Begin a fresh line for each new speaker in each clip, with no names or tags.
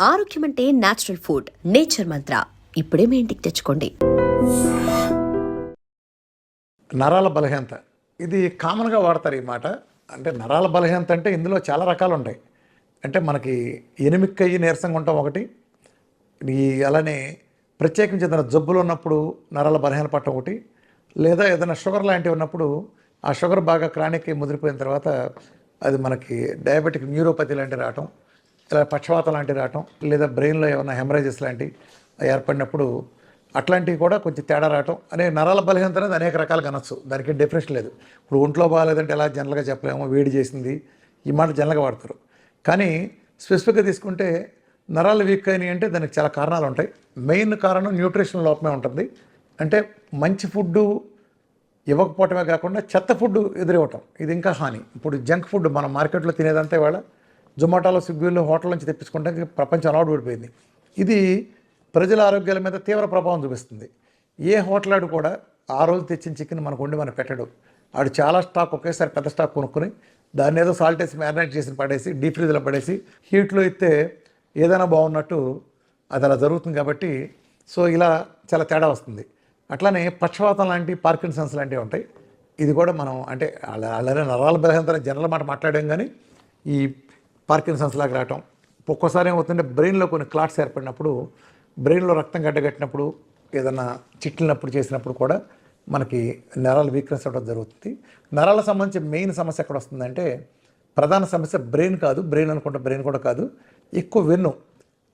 ఆరోగ్యం అంటే natural food nature మంత్ర ఇప్పుడే మీ ఇంటికి తెచ్చుకోండి.
నరాల బలహీనత. ఇది కామన్గా వాడతారు ఈ మాట. అంటే నరాల బలహీనత అంటే ఇందులో చాలా రకాలు ఉంటాయి. అంటే మనకి ఎనిమిక్ అయ్యి నీరసంగా ఉంటాం ఒకటి. ఈ అలానే ప్రత్యేకించి ఏదైనా జబ్బులు ఉన్నప్పుడు నరాల బలహీన పట్టడం ఒకటి. లేదా ఏదైనా షుగర్ లాంటివి ఉన్నప్పుడు ఆ షుగర్ బాగా క్రానిక్ ముదిరిపోయిన తర్వాత అది మనకి డయాబెటిక్ న్యూరోపతి లాంటివి రావటం. ఇలా పక్షవాతం లాంటివి రావటం లేదా బ్రెయిన్లో ఏమైనా హెమరేజెస్ లాంటివి ఏర్పడినప్పుడు అట్లాంటివి కూడా కొంచెం తేడా రావటం అనే నరాల బలహీనత అనేది అనేక రకాలుగా అనొచ్చు. దానికి డెఫినేషన్ లేదు. ఇప్పుడు ఒంట్లో బాగాలేదంటే ఎలా జనరల్గా చెప్పలేమో వేడి చేసింది ఈ మాట జనరల్గా వాడతారు. కానీ స్పెసిఫిక్గా తీసుకుంటే నరాలు వీక్ అయినాయి అంటే దానికి చాలా కారణాలు ఉంటాయి. మెయిన్ కారణం న్యూట్రిషన్ లోపమే ఉంటుంది. అంటే మంచి ఫుడ్డు ఇవ్వకపోవటమే కాకుండా చెత్త ఫుడ్ ఎదురివ్వటం. ఇది ఇంకా హాని. ఇప్పుడు జంక్ ఫుడ్ మనం మార్కెట్లో తినేదంతా ఇవాళ జొమాటోలో స్విగ్గీలో హోటల్ నుంచి తెప్పించుకుంటే ప్రపంచం అలవాటు పడిపోయింది. ఇది ప్రజల ఆరోగ్యాల మీద తీవ్ర ప్రభావం చూపిస్తుంది. ఏ హోటల్ ఆడు కూడా ఆ రోజు తెచ్చిన చికెన్ మనకు వండి మనం పెట్టడు. ఆడు చాలా స్టాక్ ఒకేసారి పెద్ద స్టాక్ కొనుక్కొని దాన్ని ఏదో సాల్ట్ వేసి మ్యారినేట్ చేసి పడేసి డీప్ ఫ్రీజ్లో పడేసి హీట్లో ఇస్తే ఏదైనా బాగున్నట్టు అది అలా జరుగుతుంది కాబట్టి సో ఇలా చాలా తేడా వస్తుంది. అట్లానే పక్షవాతం లాంటి పార్కిన్సన్స్ లాంటివి ఉంటాయి. ఇది కూడా మనం అంటే అలా అలానే నరాల బలహీనత జనరల్ మాట మాట్లాడాం కానీ ఈ పార్కిన్సన్స్ లాగా రావటం. ఒక్కోసారి ఏమవుతుందంటే బ్రెయిన్లో కొన్ని క్లాట్స్ ఏర్పడినప్పుడు బ్రెయిన్లో రక్తం గడ్డగట్టినప్పుడు ఏదైనా చిట్లినప్పుడు చేసినప్పుడు కూడా మనకి నరాలు వీక్నెస్ అవ్వడం జరుగుతుంది. నరాల సంబంధించి మెయిన్ సమస్య ఎక్కడ వస్తుందంటే ప్రధాన సమస్య బ్రెయిన్ కాదు. బ్రెయిన్ అనుకుంటే బ్రెయిన్ కూడా కాదు. ఎక్కువ వెన్ను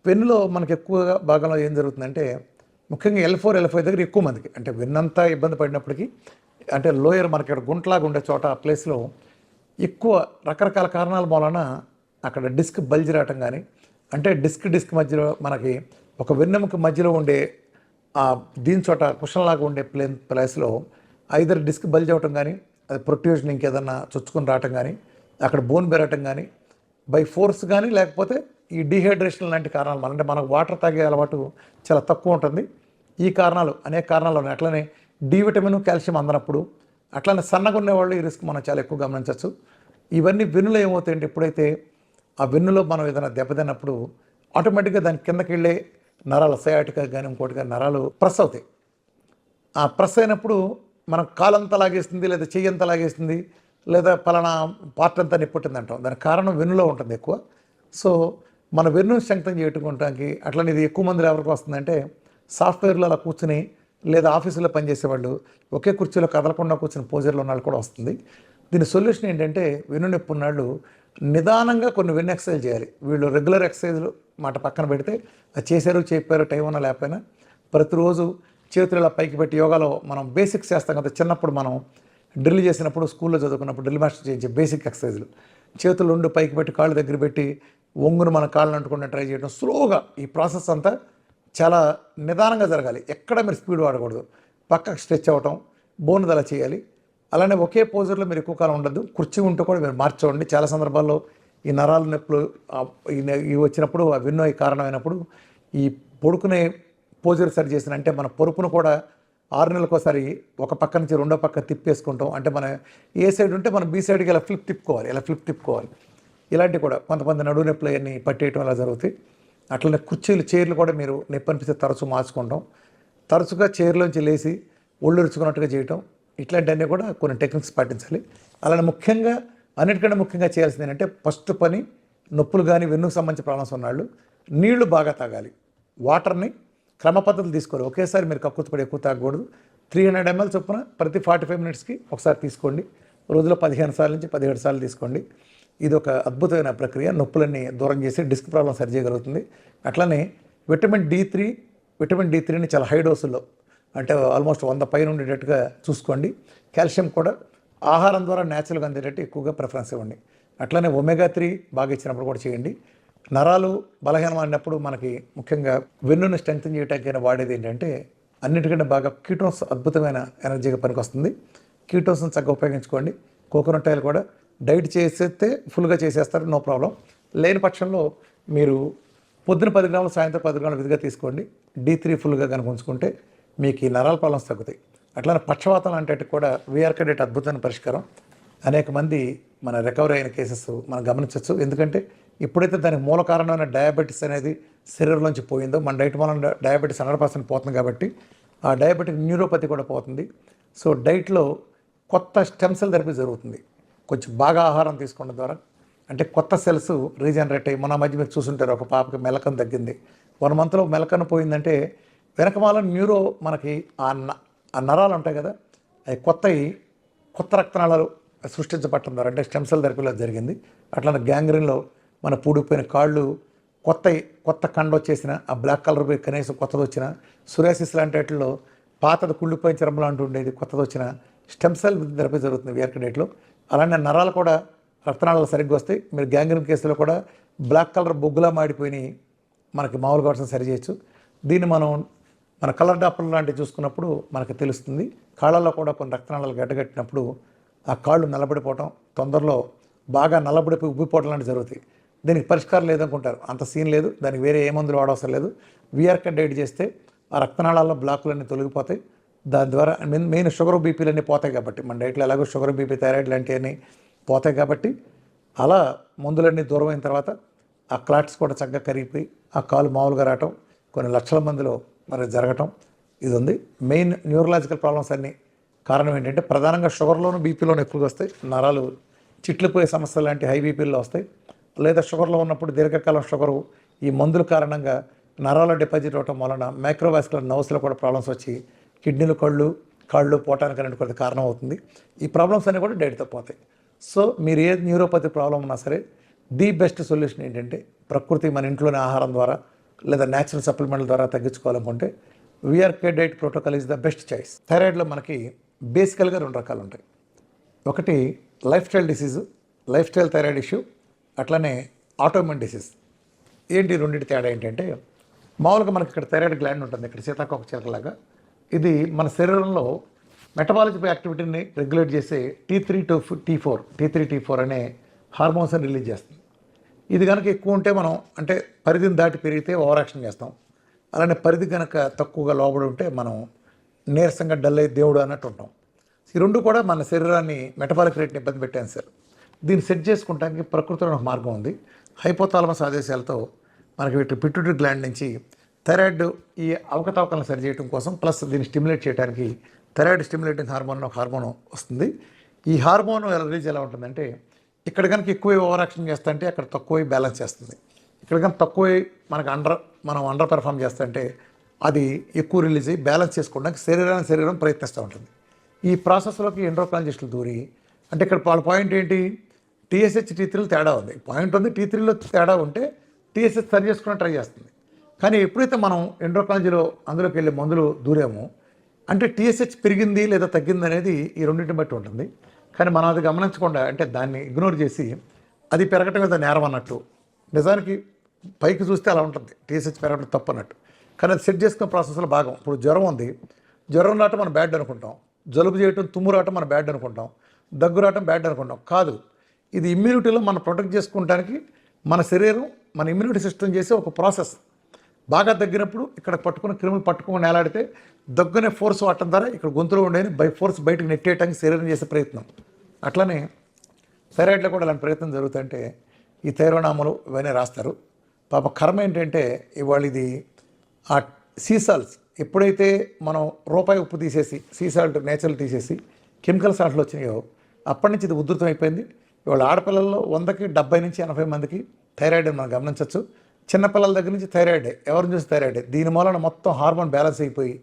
వెన్నులో మనకి ఎక్కువగా భాగంలో ఏం జరుగుతుందంటే ముఖ్యంగా ఎల్ ఫోర్ ఎల్ ఫైవ్ దగ్గర ఎక్కువ మందికి అంటే వెన్నంతా ఇబ్బంది పడినప్పటికీ అంటే లోయర్ మనకి ఇక్కడ గుంటలాగా ఉండే చోట ఆ ప్లేస్లో ఎక్కువ రకరకాల కారణాల మూలన అక్కడ డిస్క్ బల్జ్ రావటం కానీ అంటే డిస్క్ డిస్క్ మధ్యలో మనకి ఒక వెన్నెముక మధ్యలో ఉండే ఆ దీని చోట కుషన్లాగా ఉండే ప్లేన్ ప్లేస్లో ఐదర్ డిస్క్ బల్జ్ అవ్వటం కానీ అది ప్రొట్యూషన్ ఇంకేదన్నా చొచ్చుకొని రావటం కానీ అక్కడ బోన్ పెరగటం కానీ బై ఫోర్స్ కానీ లేకపోతే ఈ డీహైడ్రేషన్ లాంటి కారణాలు మన అంటే మనకు వాటర్ తాగే అలవాటు చాలా తక్కువ ఉంటుంది. ఈ కారణాలు అనేక కారణాలు ఉన్నాయి. అట్లనే డి విటమిన్ కాల్షియం అందనప్పుడు అట్లనే సన్నగా ఉండేవాళ్ళు ఈ రిస్క్ మనం చాలా ఎక్కువ గమనించవచ్చు. ఇవన్నీ వెన్నులో ఏమవుతాయంటే ఎప్పుడైతే ఆ వెన్నులో మనం ఏదైనా దెబ్బతిన్నప్పుడు ఆటోమేటిక్గా దాని కిందకి వెళ్ళే నరాలు సయాటికా కానీ ఇంకోటి కానీ నరాలు ప్రెస్ అవుతాయి. ఆ ప్రెస్ అయినప్పుడు మనం కాలంతా లాగేస్తుంది లేదా చెయ్యి అంతా లాగేస్తుంది లేదా పలానా పార్ట్ అంతా నిప్పుట్టింది అంటాం. దానికి కారణం వెన్నులో ఉంటుంది ఎక్కువ. సో మన వెన్ను శంక్తం చేయట్టుకోవటానికి అట్లనే ఇది ఎక్కువ మంది ఎవరికి వస్తుందంటే సాఫ్ట్వేర్లో అలా కూర్చుని లేదా ఆఫీసులో పనిచేసేవాళ్ళు ఒకే కుర్చీలో కదలకుండా కూర్చుని పోజర్లో ఉన్న వాళ్ళు కూడా వస్తుంది. దీని సొల్యూషన్ ఏంటంటే వెన్ను నొప్పి ఉన్నాళ్ళు నిదానంగా కొన్ని విన్ ఎక్సర్సైజ్ చేయాలి. వీళ్ళు రెగ్యులర్ ఎక్సర్సైజ్లు మాట పక్కన పెడితే అది చేశారు చెప్పారు టైం ఉన్నా లేకపోయినా ప్రతిరోజు చేతులు ఇలా పైకి పెట్టి యోగాలో మనం బేసిక్స్ చేస్తాం కదా చిన్నప్పుడు మనం డ్రిల్ చేసినప్పుడు స్కూల్లో చదువుకున్నప్పుడు డ్రిల్ మాస్టర్ చేయించే బేసిక్ ఎక్సర్సైజ్లు. చేతులు ఉండి పైకి పెట్టి కాళ్ళు దగ్గర పెట్టి ఒంగును మన కాళ్ళని అంటుకుంటే ట్రై చేయడం. స్లోగా ఈ ప్రాసెస్ అంతా చాలా నిదానంగా జరగాలి. ఎక్కడ మీరు స్పీడ్ వాడకూడదు. పక్కకు స్ట్రెచ్ అవ్వటం బోన్ అలా చేయాలి. అలానే ఒకే పోజర్లో మీరు ఎక్కువ కాలం ఉండదు కుర్చీ ఉంటూ కూడా మీరు మార్చండి. చాలా సందర్భాల్లో ఈ నరాల నొప్పులు ఇవి వచ్చినప్పుడు ఆ విన్నో కారణమైనప్పుడు ఈ పొడుకునే పోజర్ సరి చేసిన అంటే మన పొరుపును కూడా ఆరు నెలలకోసారి ఒక పక్క నుంచి రెండో పక్క తిప్పేసుకుంటాం. అంటే మన ఏ సైడ్ ఉంటే మనం బీ సైడ్కి ఇలా ఫ్లిప్ తిప్పుకోవాలి. ఇలా ఫ్లిప్ తిప్పుకోవాలి. ఇలాంటివి కూడా కొంతమంది నడువు నొప్పులు అవన్నీ పట్టేయటం అలా జరుగుతాయి. అట్లనే కుర్చీలు చైర్లు కూడా మీరు నొప్పి అనిపిస్తే తరచూ మార్చుకుంటాం. తరచుగా చైర్లోంచి లేచి ఒళ్ళు ఇరుచుకున్నట్టుగా చేయటం. ఇట్లాంటివన్నీ కూడా కొన్ని టెక్నిక్స్ పాటించాలి. అలానే ముఖ్యంగా అన్నిటికంటే ముఖ్యంగా చేయాల్సింది ఏంటంటే ఫస్ట్ పని నొప్పులు కానీ వెన్నుకు సంబంధించిన ప్రాబ్లమ్స్ ఉన్నాళ్ళు నీళ్ళు బాగా తాగాలి. వాటర్ని క్రమ పద్ధతులు తీసుకోవాలి. ఒకేసారి మీరు కక్కుతు పడి ఎక్కువ తాగకూడదు. త్రీ హండ్రెడ్ ఎంఎల్ చొప్పున ప్రతి ఫార్టీ ఫైవ్ మినిట్స్కి ఒకసారి తీసుకోండి. రోజులో పదిహేను సార్లు నుంచి పదిహేడు సార్లు తీసుకోండి. ఇది ఒక అద్భుతమైన ప్రక్రియ. నొప్పులన్నీ దూరం చేసి డిస్క్ ప్రాబ్లం సరి చేయగలుగుతుంది. అట్లనే vitamin D three vitamin D త్రీని చాలా హై డోసుల్లో అంటే ఆల్మోస్ట్ వంద పైన ఉండేటట్టుగా చూసుకోండి. కాల్షియం కూడా ఆహారం ద్వారా న్యాచురల్గా అందేటట్టు ఎక్కువగా ప్రిఫరెన్స్ ఇవ్వండి. అట్లనే ఒమేగా త్రీ బాగా ఇచ్చినప్పుడు కూడా చేయండి. నరాలు బలహీనం అన్నప్పుడు మనకి ముఖ్యంగా వెన్నును స్ట్రెంగ్తన్ చేయడానికి వాడేది ఏంటంటే అన్నిటికంటే బాగా కీటోన్స్ అద్భుతమైన ఎనర్జీగా పనికొస్తుంది. కీటోన్స్ని చక్కగా ఉపయోగించుకోండి. కోకోనట్ ఆయిల్ కూడా డైట్ చేసేస్తే ఫుల్గా చేసేస్తారు నో ప్రాబ్లం లేని పక్షంలో మీరు పొద్దున పది గ్రాములు సాయంత్రం పది గ్రాములు విధిగా తీసుకోండి. డీ త్రీ ఫుల్గా కనుక ఉంచుకుంటే మీకు ఈ నరాల ప్రాబ్లమ్స్ తగ్గుతాయి. అట్లానే పక్షవాతం అంటే కూడా వీఆర్ కడేట్ అద్భుతమైన పరిష్కారం. అనేక మంది మన రికవరీ అయిన కేసెస్ మనం గమనించవచ్చు ఎందుకంటే ఇప్పుడైతే దానికి మూల కారణమైన డయాబెటీస్ అనేది శరీరంలోంచి పోయిందో మన డైట్ వలన డయాబెటీస్ హండ్రెడ్ పర్సెంట్ పోతుంది కాబట్టి ఆ డయాబెటిక్ న్యూరోపతి కూడా పోతుంది. సో డైట్లో కొత్త స్టెమ్ సెల్ థెరపీ జరుగుతుంది. కొంచెం బాగా ఆహారం తీసుకోవడం ద్వారా. అంటే కొత్త సెల్స్ రీజనరేట్ అయ్యి మన మధ్య మీరు చూసుంటారు ఒక పాపకి మెలకం తగ్గింది. వన్ మంత్లో మెలకన పోయిందంటే వెనకమాల న్యూరో మనకి ఆ న- ఆ నరాలు ఉంటాయి కదా అవి కొత్తవి కొత్త రక్తనాళాలు సృష్టించబట్టడం ద్వారా అంటే స్టెమ్ సెల్ థెరపీలో జరిగింది. అట్లా గ్యాంగ్రీన్లో మన పూడిపోయిన కాళ్ళు కొత్త కొత్త కండ వచ్చేసిన ఆ బ్లాక్ కలర్ పోయి కనీసం కొత్తది వచ్చిన సురేసిస్ లాంటి వాటిల్లో పాతది కుళ్ళిపోయిన చర్మం లాంటి ఉండేది కొత్తది వచ్చిన స్టెమ్ సెల్ థెరపీ జరుగుతుంది వేరక డేట్లో. అలానే నరాలు కూడా రక్తనాళాలు సరిగ్గా వస్తాయి. మీరు గ్యాంగ్రీన్ కేసులో కూడా బ్లాక్ కలర్ బొగ్గులా మాడిపోయినాయి. మనకి మామూలుగా వర్షం సరి చేయొచ్చు. దీన్ని మనం మన కలర్ డాపర్ లాంటివి చూసుకున్నప్పుడు మనకు తెలుస్తుంది. కాళ్ళల్లో కూడా కొన్ని రక్తనాళాలు గడ్డగట్టినప్పుడు ఆ కాళ్ళు నిలబడిపోవటం తొందరలో బాగా నల్లబడిపోయి ఉబ్బిపోవడం లాంటివి జరుగుతాయి. దీనికి పరిష్కారం లేదనుకుంటారు. అంత సీన్ లేదు. దానికి వేరే ఏ మందులు వాడవసరం లేదు. విఆర్క డైట్ చేస్తే ఆ రక్తనాళాల్లో బ్లాకులన్నీ తొలగిపోతాయి. దాని ద్వారా మెయిన్ మెయిన్ షుగర్ బీపీలన్నీ పోతాయి కాబట్టి మన డైట్లో ఎలాగో షుగర్ బీపీ థైరాయిడ్ లాంటివన్నీ పోతాయి కాబట్టి అలా మందులన్నీ దూరం అయిన తర్వాత ఆ క్లాట్స్ కూడా చక్కగా కరిగిపోయి ఆ కాలు మామూలుగా రావటం కొన్ని లక్షల మందిలో మరి జరగటం ఇది ఉంది మెయిన్ న్యూరలాజికల్ ప్రాబ్లమ్స్ అన్నీ కారణం ఏంటంటే ప్రధానంగా షుగర్లోను బీపీలోను ఎక్కువగా వస్తాయి. నరాలు చిట్లిపోయే సమస్యలు లాంటి హై బీపీల్లో వస్తాయి. లేదా షుగర్లో ఉన్నప్పుడు దీర్ఘకాలం షుగరు ఈ మందుల కారణంగా నరాల డిపాజిట్ అవటం వలన మైక్రోవాస్కులర్ నర్వ్స్లో కూడా ప్రాబ్లమ్స్ వచ్చి కిడ్నీలు కళ్ళు కాళ్ళు పోవటానికి అనేది కూడా కారణం అవుతుంది. ఈ ప్రాబ్లమ్స్ అన్నీ కూడా డైట్తో పోతాయి. సో మీరు ఏ న్యూరోపతి ప్రాబ్లం ఉన్నా సరే ది బెస్ట్ సొల్యూషన్ ఏంటంటే ప్రకృతి మన ఇంట్లోనే ఆహారం ద్వారా లేదా న్యాచురల్ సప్లిమెంట్ల ద్వారా తగ్గించుకోవాలనుకుంటే VRK diet protocol is the best choice థైరాయిడ్లో మనకి బేసికల్గా రెండు రకాలు ఉంటాయి. ఒకటి lifestyle disease lifestyle thyroid issue అట్లనే ఆటోమిన్ డిసీజ్ ఏంటి రెండింటి తేడా ఏంటంటే మామూలుగా మనకి ఇక్కడ థైరాయిడ్ గ్లాండ్ ఉంటుంది ఇక్కడ సీతాకోక చిలకలాగా ఇది మన శరీరంలో మెటబాలజీ యాక్టివిటీని రెగ్యులేట్ చేసే T three to T four T three T four అనే హార్మోన్స్ని రిలీజ్ చేస్తుంది. ఇది కనుక ఎక్కువ ఉంటే మనం అంటే పరిధిని దాటి పెరిగితే ఓవర్ యాక్షన్ చేస్తాం. అలానే పరిధి కనుక తక్కువగా లోబడి ఉంటే మనం నీరసంగా డల్ అయ్యి దేవుడు అన్నట్టు ఉంటాం. ఈ రెండు కూడా మన శరీరాన్ని మెటబాలిక్ రేట్ని ఇబ్బంది పెట్టాను సార్. దీన్ని సెట్ చేసుకుంటానికి ప్రకృతిలో ఒక మార్గం ఉంది. హైపోతాలమస్ ఆదేశాలతో మనకి వీటి పిట్యూటరీ గ్లాండ్ నుంచి థైరాయిడ్ ఈ అవకతవకలను సరిచేయడం కోసం ప్లస్ దీన్ని స్టిమ్యులేట్ చేయడానికి థైరాయిడ్ స్టిమ్యులేటింగ్ హార్మోన్ ఒక హార్మోన్ వస్తుంది. ఈ హార్మోన్ ఎలా రిలీజ్ ఎలా ఉంటుందంటే ఇక్కడ కనుక ఎక్కువ ఓవర్ యాక్షన్ చేస్తుంటే అక్కడ తక్కువ బ్యాలెన్స్ చేస్తుంది. ఇక్కడ కనుక తక్కువ మనకు అండర్ మనం అండర్ పెర్ఫామ్ చేస్తుంటే అది ఎక్కువ రిలీజ్ అయ్యి బ్యాలెన్స్ చేసుకోవడానికి శరీరాన్ని శరీరం ప్రయత్నిస్తూ ఉంటుంది. ఈ ప్రాసెస్లోకి ఎండ్రోకాలజిస్టులు దూరి అంటే ఇక్కడ వాళ్ళ పాయింట్ ఏంటి? టీఎస్హెచ్ టీ త్రీలో తేడా ఉంది. పాయింట్ ఉంది టీ త్రీలో తేడా ఉంటే టీఎస్హెచ్ సరి చేసుకునే ట్రై చేస్తుంది. కానీ ఎప్పుడైతే మనం ఎండ్రోకాలజీలో అందులోకి వెళ్ళే మందులు దూరామో అంటే టీఎస్హెచ్ పెరిగింది లేదా తగ్గింది అనేది ఈ రెండింటిని బట్టి ఉంటుంది. కానీ మనం అది గమనించకుండా అంటే దాన్ని ఇగ్నోర్ చేసి అది పెరగటం మీద నేరం అన్నట్టు. నిజానికి పైకి చూస్తే అలా ఉంటుంది. టీఎస్హెచ్ పెరగడం తప్పు అన్నట్టు. కానీ అది సెట్ చేసుకున్న ప్రాసెస్లో భాగం. ఇప్పుడు జ్వరం ఉంది. జ్వరం రావటం మనం బ్యాడ్ అనుకుంటాం. జలుబు చేయటం తుమ్ము రావటం మనం బ్యాడ్ అనుకుంటాం. దగ్గు రావటం బ్యాడ్ అనుకుంటాం. కాదు. ఇది ఇమ్యూనిటీలో మనం ప్రొటెక్ట్ చేసుకుంటానికి మన శరీరం మన ఇమ్యూనిటీ సిస్టమ్ చేసే ఒక ప్రాసెస్ బాగా తగ్గినప్పుడు ఇక్కడ పట్టుకున్న క్రిములు పట్టుకుని నేలాడితే దగ్గునే ఫోర్స్ వాటం ద్వారా ఇక్కడ గొంతులో ఉండేది బై ఫోర్స్ బయటకు నెట్టేయటానికి శరీరం చేసే ప్రయత్నం. అట్లనే థైరాయిడ్లో కూడా అలాంటి ప్రయత్నం జరుగుతుంటే ఈ థైరోనామాలు ఇవన్నీ రాస్తారు. పాప కర్మ ఏంటంటే ఇవాళ ఇది ఆ సీసాల్స్ ఎప్పుడైతే మనం రూపాయి ఉప్పు తీసేసి సీసాల్ట్ నేచురల్ తీసేసి కెమికల్ సాల్ట్లు వచ్చినాయో అప్పటి నుంచి ఇది ఉధృతం అయిపోయింది ఇవాళ ఆడపిల్లల్లో వందకి డెబ్బై నుంచి ఎనభై మందికి థైరాయిడ్ మనం గమనించవచ్చు. చిన్నపిల్లల దగ్గర నుంచి థైరాయిడ్ ఎవరిని చూసి థైరాయిడ్. దీని మూలన మొత్తం హార్మోన్ బ్యాలెన్స్ అయిపోయి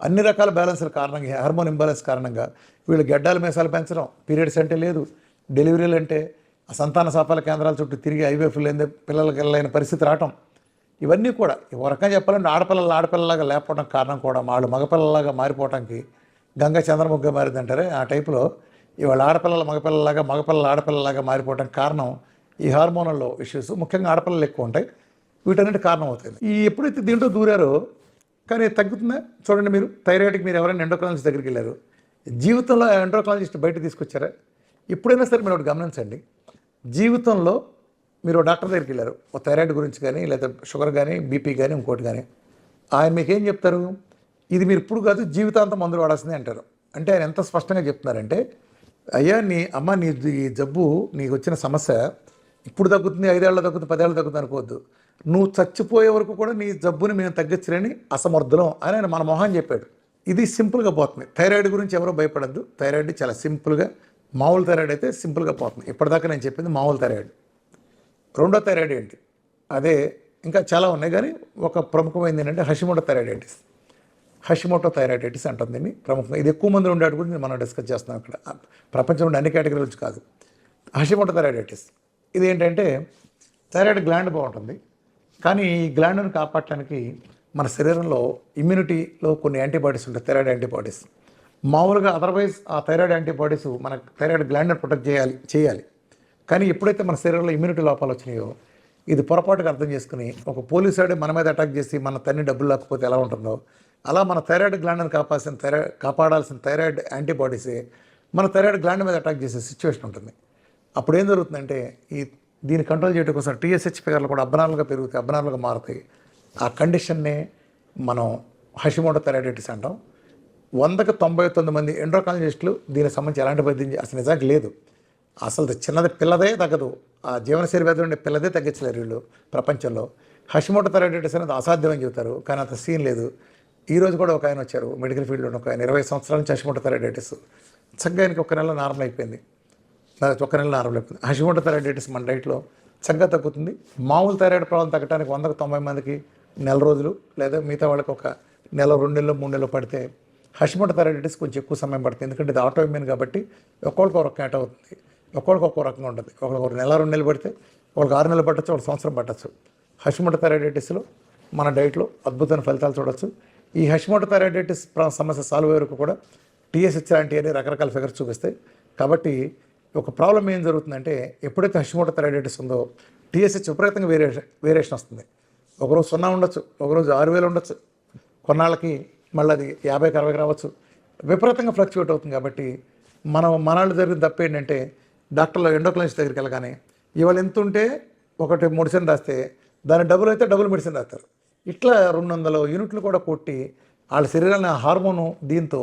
అన్ని రకాల బ్యాలెన్స్ల కారణంగా హార్మోన్ ఇంబ్యాలెన్స్ కారణంగా వీళ్ళు గడ్డాల మేసాలు పెంచడం పీరియడ్స్ అంటే లేదు. డెలివరీలు అంటే సంతాన సాపాల కేంద్రాల చుట్టూ తిరిగి ఐవీఎఫ్ లేని పిల్లలకి వెళ్ళలేని పరిస్థితి రావటం. ఇవన్నీ కూడా ఒక రకంగా చెప్పాలంటే ఆడపిల్లలు ఆడపిల్లలాగా లేకపోవడం కారణం కూడా వాళ్ళు మగపిల్లలాగా మారిపోవడానికి గంగ చంద్రముగ్గా మారిందంటారే ఆ టైపులో ఇవాళ ఆడపిల్లల మగపిల్లలాగా మగపిల్లలు ఆడపిల్లలాగా మారిపోవడానికి కారణం ఈ హార్మోనల్లో ఇష్యూస్. ముఖ్యంగా ఆడపిల్లలు ఎక్కువ ఉంటాయి. వీటన్నిటి కారణం అవుతుంది ఈ ఎప్పుడైతే దీంట్లో దూరారో కానీ తగ్గుతుందా? చూడండి మీరు థైరాయిడ్కి మీరు ఎవరైనా ఎండోక్రాలజిస్ట్ దగ్గరికి వెళ్ళారు. జీవితంలో ఎండోక్రాలజిస్ట్ బయట తీసుకొచ్చారా? ఎప్పుడైనా సరే మీరు ఒకటి గమనించండి. జీవితంలో మీరు డాక్టర్ దగ్గరికి వెళ్ళారు. ఓ థైరాయిడ్ గురించి కానీ లేదా షుగర్ కానీ బీపీ కానీ ఇంకోటి కానీ. ఆయన మీకు ఏం చెప్తారు? ఇది మీరు ఇప్పుడు కాదు జీవితాంతం మందులు వాడాల్సిందే అంటారు. అంటే ఆయన ఎంత స్పష్టంగా చెప్తున్నారంటే అయ్యా నీ అమ్మ నీ ఈ జబ్బు నీకు వచ్చిన సమస్య ఇప్పుడు తగ్గుతుంది ఐదేళ్ళు తగ్గుతుంది పదేళ్ళు తగ్గుతుంది అనుకోవద్దు. నువ్వు చచ్చిపోయే వరకు కూడా నీ జబ్బుని మేము తగ్గించలేని అసమర్థులం అని ఆయన మన మొహం చెప్పాడు. ఇది సింపుల్గా పోతుంది. థైరాయిడ్ గురించి ఎవరో భయపడద్దు. థైరాయిడ్ చాలా సింపుల్గా మామూలు థైరాయిడ్ అయితే సింపుల్గా పోతుంది. ఇప్పటిదాకా నేను చెప్పింది మామూలు థైరాయిడ్. రెండో థైరాయిడ్ ఏంటి? అదే ఇంకా చాలా ఉన్నాయి కానీ ఒక ప్రముఖమైనది ఏంటంటే హషిమోటో థైరాయిడైటిస్. హషిమోటో థైరాయిడైటిస్ అంటుంది దీన్ని ప్రముఖంగా. ఇది ఎక్కువ మంది ఉండేటి గురించి మనం డిస్కస్ చేస్తున్నాం అక్కడ ప్రపంచంలో అన్ని కేటగిరీ గురించి కాదు. Hashimoto thyroiditis. ఇది ఏంటంటే థైరాయిడ్ గ్లాండ్ బాగుంటుంది. కానీ ఈ గ్లాండ్ను కాపాడటానికి మన శరీరంలో ఇమ్యూనిటీలో కొన్ని యాంటీబాడీస్ ఉంటాయి థైరాయిడ్ యాంటీబాడీస్. మామూలుగా అదర్వైజ్ ఆ థైరాయిడ్ యాంటీబాడీస్ మన థైరాయిడ్ గ్లాండ్ని ప్రొటెక్ట్ చేయాలి చేయాలి. కానీ ఎప్పుడైతే మన శరీరంలో ఇమ్యూనిటీ లోపాలు వచ్చినాయో ఇది పొరపాటుగా అర్థం చేసుకుని ఒక పోలీసు వాడే మన మీద అటాక్ చేసి మన తన్ని డబ్బులు లేకపోతే ఎలా ఉంటుందో అలా మన థైరాయిడ్ గ్లాండ్ని కాపాల్సిన థైరాయిడ్ కాపాడాల్సిన థైరాయిడ్ యాంటీబాడీసే మన థైరాయిడ్ గ్లాండ్ మీద అటాక్ చేసే సిచ్యువేషన్ ఉంటుంది. అప్పుడు ఏం జరుగుతుందంటే ఈ దీన్ని కంట్రోల్ చేయడం కోసం టీఎస్హెచ్ ఫిగర్లు కూడా అబ్నార్మల్గా పెరుగుతాయి అబ్నార్మల్గా మారుతాయి. ఆ కండిషన్నే మనం హషిమోటో థైరాయిడైటిస్ అంటాం. వందకు తొంభై తొమ్మిది మంది ఎండ్రోకాలజిస్టులు దీనికి సంబంధించి ఎలాంటి వైద్యం అసలు నిజానికి లేదు. అసలు చిన్నది పిల్లదే తగ్గదు. ఆ జీవనశైలి వ్యాధి ఉండే పిల్లదే తగ్గించలేరు వీళ్ళు ప్రపంచంలో. హషిమోటో థైరాయిడైటిస్ అనేది అసాధ్యమని చెబుతారు కానీ అంత సీన్ లేదు. ఈ రోజు కూడా ఒక ఆయన వచ్చారు మెడికల్ ఫీల్డ్లో ఒక ఆయన. ఇరవై సంవత్సరాల నుంచి హషిమోటో థైరాయిడైటిస్. చక్కగా ఆయనకి ఒక నెల నార్మల్ అయిపోయింది. ఒక ఒక్క నెల నార్మల్ అయిపోయింది హషిమోటో థైరాయిడైటిస్ మన డైట్లో చక్కగా తగ్గుతుంది. మామూలు థైరాయిడ్ ప్రాబ్లం తగ్గడానికి వందకు తొంభై మందికి నెల రోజులు లేదా మిగతా వాళ్ళకి ఒక నెల రెండు నెలలు మూడు నెలలు పడితే హషిమోటో థైరాయిడైటిస్ కొంచెం ఎక్కువ సమయం పడుతుంది. ఎందుకంటే ఇది ఆటో కాబట్టి ఒక్కొక్కరికి ఒక క్యాట్ అవుతుంది. ఒక్కొక్కరికి ఒక్కో రకంగా ఉంటుంది. ఒకరికి ఒక నెల రెండు నెలలు పడితే ఒకరికి ఆరు నెలలు పట్టచ్చు ఒక సంవత్సరం పట్టచ్చు. హషిమోటో థైరాయిడైటిస్లో మన డైట్లో అద్భుతమైన ఫలితాలు చూడొచ్చు. ఈ హషిమోటో థైరాయిడైటిస్ సమస్య సాల్వ్ అయ్యే వరకు కూడా టీఎస్హెచ్ లాంటివి అనే రకరకాల ఫిగర్స్ చూపిస్తాయి. కాబట్టి ఒక ప్రాబ్లం ఏం జరుగుతుందంటే ఎప్పుడైతే హషిమోటో థైరాయిడైటిస్ ఉందో టీఎస్హెచ్ విపరీతంగా వేరియేషన్ వేరియేషన్ వస్తుంది. ఒకరోజు సున్నా ఉండొచ్చు ఒకరోజు ఆరు వేలు ఉండొచ్చు. కొన్నాళ్ళకి మళ్ళీ అది యాభైకి అరవైకి రావచ్చు. విపరీతంగా ఫ్లక్చువేట్ అవుతుంది కాబట్టి మనం మనాళ్ళు జరిగిన తప్పు ఏంటంటే డాక్టర్లు ఎండోక్లైన్స్ దగ్గరికి వెళ్ళగానే ఇవాళ ఎంత ఉంటే ఒకటి మెడిసిన్ రాస్తే దాని డబుల్ అయితే డబుల్ మెడిసిన్ రాస్తారు. ఇట్లా రెండు వందల యూనిట్లు కూడా కొట్టి వాళ్ళ శరీరాన్ని ఆ హార్మోను దీంతో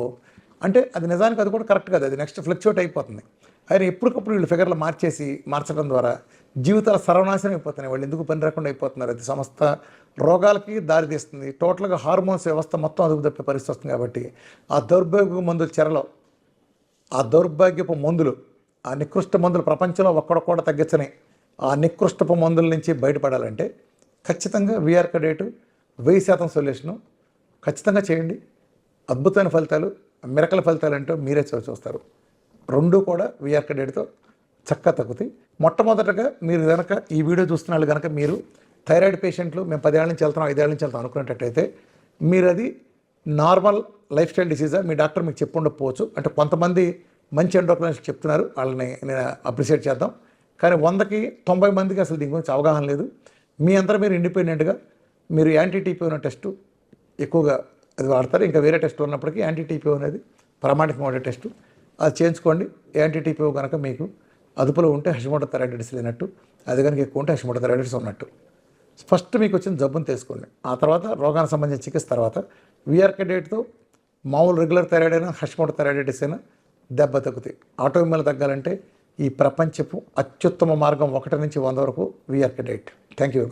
అంటే అది నిజానికి అది కూడా కరెక్ట్ కాదు. అది నెక్స్ట్ ఫ్లక్చువేట్ అయిపోతుంది. ఆయన ఎప్పటికప్పుడు వీళ్ళు ఫిగర్లు మార్చేసి మార్చడం ద్వారా జీవితాల సర్వనాశనం అయిపోతున్నాయి. వాళ్ళు ఎందుకు పని రాకుండా అయిపోతున్నారు? అది సమస్త రోగాలకి దారితీస్తుంది టోటల్గా హార్మోన్స్ వ్యవస్థ మొత్తం అదుపు తప్పే పరిస్థితి వస్తుంది కాబట్టి ఆ దౌర్భాగ్య మందుల చెరలో ఆ దౌర్భాగ్యపు మందులు ఆ నికృష్ట మందులు ప్రపంచంలో ఒక్కడ కూడా తగ్గించని ఆ నికృష్టపు మందుల నుంచి బయటపడాలంటే ఖచ్చితంగా విఆర్ కడేటు వెయ్యి శాతం సొల్యూషను ఖచ్చితంగా చేయండి. అద్భుతమైన ఫలితాలు మిరకల ఫలితాలు అంటూ మీరే చూస్తారు. రెండు కూడా విఆర్ కెడేట్తో చక్కగా తగ్గుతాయి. మొట్టమొదటగా మీరు కనుక ఈ వీడియో చూస్తున్నాళ్ళు కనుక మీరు థైరాయిడ్ పేషెంట్లు మేము పదేళ్ళ నుంచి వెళ్తాం ఐదేళ్ళ నుంచి వెళ్తాం అనుకునేటట్టయితే మీరు అది నార్మల్ లైఫ్ స్టైల్ డిసీజా మీ డాక్టర్ మీకు చెప్పు ఉండకపోవచ్చు అంటే కొంతమంది మంచి ఎండోక్రైన్స్ చెప్తున్నారు వాళ్ళని నేను అప్రిషియేట్ చేద్దాం. కానీ వందకి తొంభై మందికి అసలు దీని గురించి అవగాహన లేదు. మీ అంతా మీరు ఇండిపెండెంట్గా మీరు యాంటీ టీపీ ఉన్న టెస్టు ఎక్కువగా అది వాడతారు. ఇంకా వేరే టెస్ట్ ఉన్నప్పటికీ యాంటీ టీపీ అనేది ప్రామాణికమైన వాడే టెస్టు అది చేయించుకోండి. యాంటీ కనుక మీకు అదుపులో ఉంటే హషిమోటో థైరాయిడిస్ లేనట్టు అది కనుక ఎక్కువ ఉంటే హషిమోటో థైరాయిడిస్ ఉన్నట్టు. ఫస్ట్ మీకు వచ్చిన జబ్బును తెలుసుకోండి ఆ తర్వాత రోగానికి సంబంధించిన చికిత్స తర్వాత విఆర్ డేట్తో మామూలు రెగ్యులర్ థైరాయిడ్ అయినా హషిమోటో థైరాయిడిస్ అయినా దెబ్బ తగ్గుతాయి. ఆటోమిల్ తగ్గాలంటే ఈ ప్రపంచపు అత్యుత్తమ మార్గం ఒకటి నుంచి వంద వరకు విఆర్ డైట్ థ్యాంక్ యూ